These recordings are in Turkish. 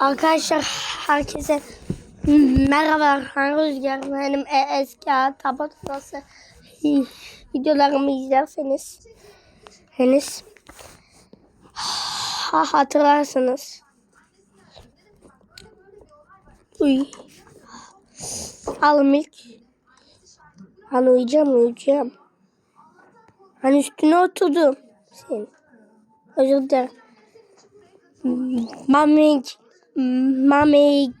Arkadaşlar herkese merhaba ben Rüzgar benim e- eski tabot nasıl videolarımı izlerseniz henüz ha, hatırlarsınız. Uy. Alım ilk. Ben uyuyacağım uyuyacağım. Ben üstüne oturdum. Senin. Özür dilerim. Mami, mami.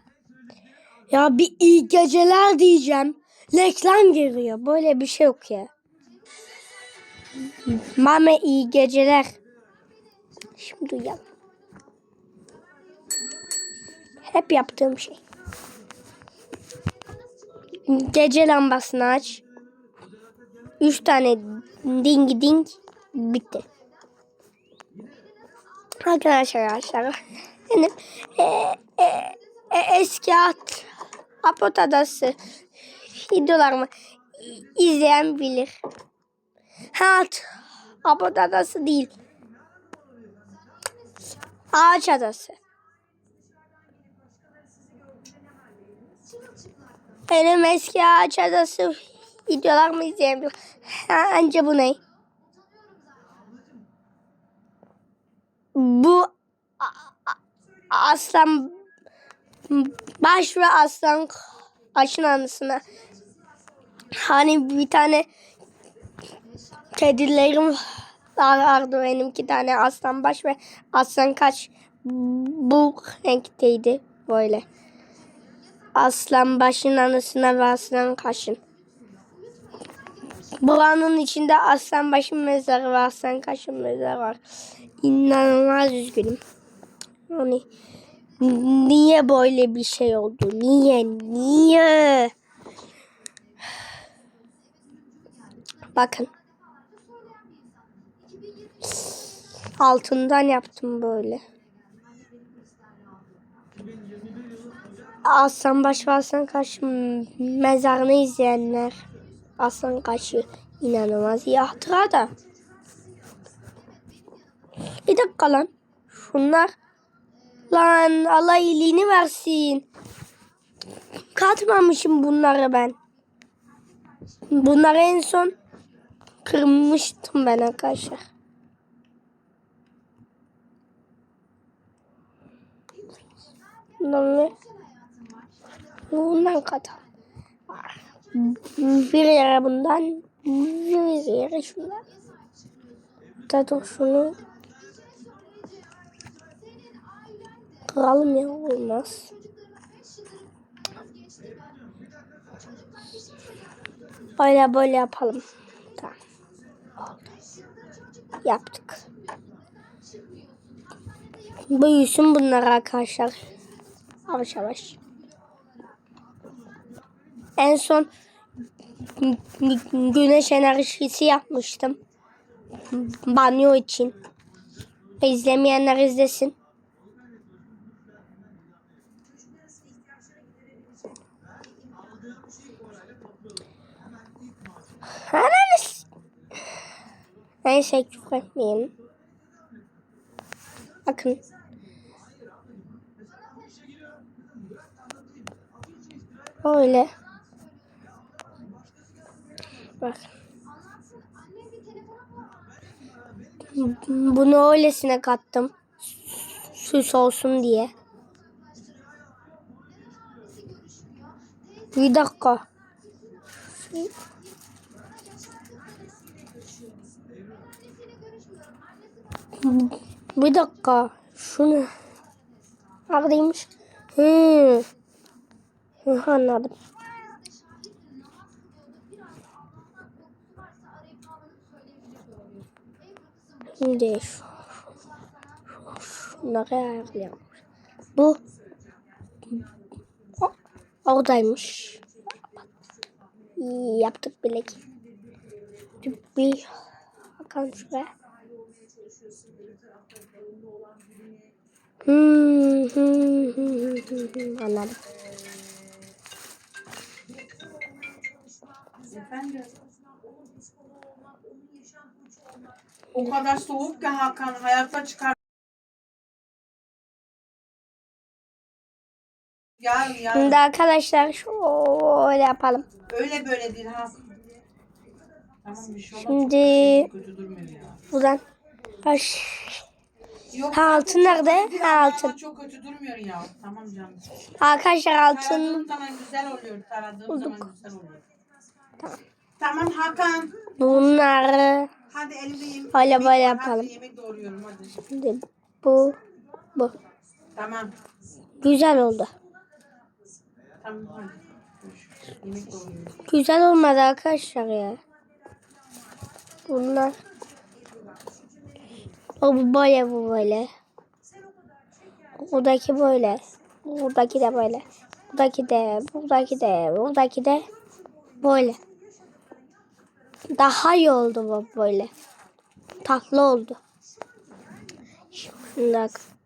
Ya bir iyi geceler diyeceğim. Reklam giriyor. Böyle bir şey yok ya. Mami iyi geceler. Şimdi uyan. Hep yaptığım şey. Gece lambasını aç. Üç tane ding ding bitti. Arkadaşlar arkadaşlar. Benim e, e, e, eski at, Apot Adası videolarımı izleyen bilir. Ha, Apot Adası değil. Ağaç Adası. Benim eski Ağaç Adası videolarımı izleyen bilir. Ha, anca bu ne? Bu aslan baş ve aslan aşın anısına hani bir tane kedilerim vardı benim iki tane aslan baş ve aslan kaç bu renkteydi böyle aslan başın anısına ve aslan kaşın Buranın içinde aslan başın mezarı var, aslan kaşın mezarı var. İnanılmaz üzgünüm. Yani niye böyle bir şey oldu? Niye? Niye? Bakın. Altından yaptım böyle. Aslan baş aslan kaşı mezarını izleyenler. Aslan kaşı inanılmaz iyi hatıra da. Bir dakika lan. Şunlar. Lan Allah iyiliğini versin. Katmamışım bunları ben. Bunları en son kırmıştım ben arkadaşlar. Bunları bundan katalım. Bir yere bundan bir yere şundan. Da dur şunu kıralım ya olmaz. Böyle böyle yapalım. Tamam. Oldu. Yaptık. Büyüsün bunlar arkadaşlar. Yavaş yavaş. En son güneş enerjisi yapmıştım. Banyo için. İzlemeyenler izlesin. Ananız. Neyse küfür etmeyeyim. Bakın. Öyle. Bak. Bunu öylesine kattım. Süs olsun diye. Bir dakika. Bir dakika. Şunu. Neredeymiş? Hı. Hı, anladım. Şimdi şu, şu, şunları ayarlayalım. Bu oradaymış. Yaptık bile ki. Bir bakalım şuraya. Hmm, hmm, hmm, hmm, hmm, anladım. Efendim? O kadar soğuk ki Hakan hayatta çıkar. Yarın yarın. Şimdi arkadaşlar şöyle yapalım. Öyle böyle değil ha. Tamam bir şey olmaz. Şimdi Kötü durmuyor ya. buradan baş. Yok, Ha, altın nerede? değil Ha, ama altın. Çok kötü durmuyor ya. Tamam canım. Arkadaşlar altın zaman güzel oluyor. Taradığım zaman güzel oluyor. Tamam Hakan. bunları Hadi elimde yemek. Yemek böyle var. yapalım. Hadi yemek doğruyorum hadi. şimdi bu bu Tamam. güzel oldu. Tamam hadi. Yemek doğruyorum. Güzel olmadı arkadaşlar ya. Bunlar. O bu böyle bu böyle. Buradaki böyle. Buradaki de böyle. Buradaki de, buradaki de, buradaki de böyle. Daha iyi oldu bu böyle. Tatlı oldu. Şimdi.